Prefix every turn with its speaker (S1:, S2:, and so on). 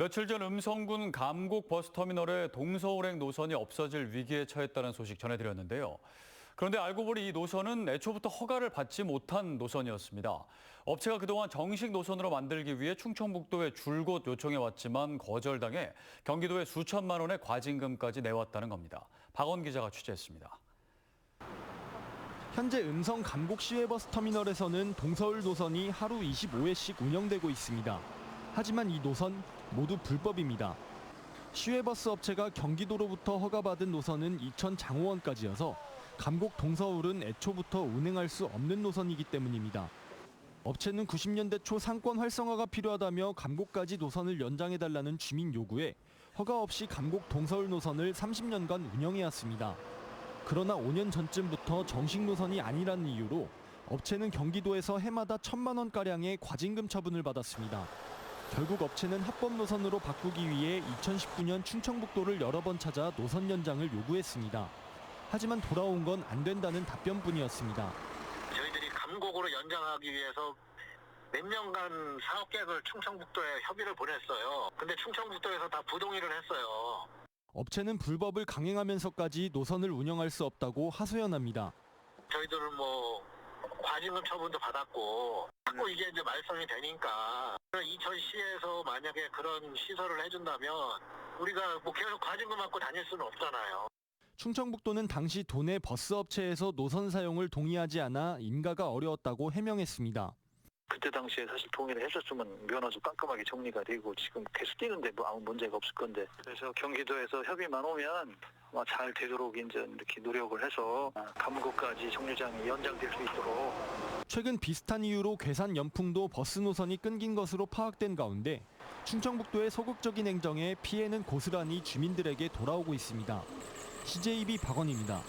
S1: 며칠 전 음성군 감곡 버스터미널에 동서울행 노선이 없어질 위기에 처했다는 소식 전해드렸는데요. 그런데 알고 보니 이 노선은 애초부터 허가를 받지 못한 노선이었습니다. 업체가 그동안 정식 노선으로 만들기 위해 충청북도에 줄곧 요청해 왔지만 거절당해 경기도에 수천만 원의 과징금까지 내왔다는 겁니다. 박원 기자가 취재했습니다.
S2: 현재 음성 감곡 시외버스 터미널에서는 동서울 노선이 하루 25회씩 운영되고 있습니다. 하지만 이 노선 모두 불법입니다. 시외버스 업체가 경기도로부터 허가받은 노선은 이천 장호원까지여서 감곡 동서울은 애초부터 운행할 수 없는 노선이기 때문입니다. 업체는 90년대 초 상권 활성화가 필요하다며 감곡까지 노선을 연장해달라는 주민 요구에 허가 없이 감곡 동서울 노선을 30년간 운영해왔습니다. 그러나 5년 전쯤부터 정식 노선이 아니라는 이유로 업체는 경기도에서 해마다 천만 원가량의 과징금 처분을 받았습니다. 결국 업체는 합법 노선으로 바꾸기 위해 2019년 충청북도를 여러 번 찾아 노선 연장을 요구했습니다. 하지만 돌아온 건 안 된다는 답변뿐이었습니다.
S3: 저희들이 감곡으로 연장하기 위해서 몇 년간 사업 계획을 충청북도에 협의를 보냈어요. 근데 충청북도에서 다 부동의를 했어요.
S2: 업체는 불법을 강행하면서까지 노선을 운영할 수 없다고 하소연합니다.
S3: 저희들은 뭐 과징금 처분도 받았고 자꾸 이게 이제 말썽이 되니까 이천시에서 만약에 그런 시설을 해준다면 우리가 뭐 계속 과징금 받고 다닐 수는 없잖아요.
S2: 충청북도는 당시 도내 버스 업체에서 노선 사용을 동의하지 않아 인가가 어려웠다고 해명했습니다.
S4: 그때 당시에 사실 동의를 했었으면 면허도 깜깜하게 정리가 되고 지금 계속 뛰는데 뭐 아무 문제가 없을 건데 그래서 경기도에서 협의만 오면 잘 되도록 이제 이렇게 노력을 해서 감곡까지 정류장이 연장될 수 있도록
S2: 최근 비슷한 이유로 괴산 연풍도 버스 노선이 끊긴 것으로 파악된 가운데 충청북도의 소극적인 행정에 피해는 고스란히 주민들에게 돌아오고 있습니다. CJB 박원입니다.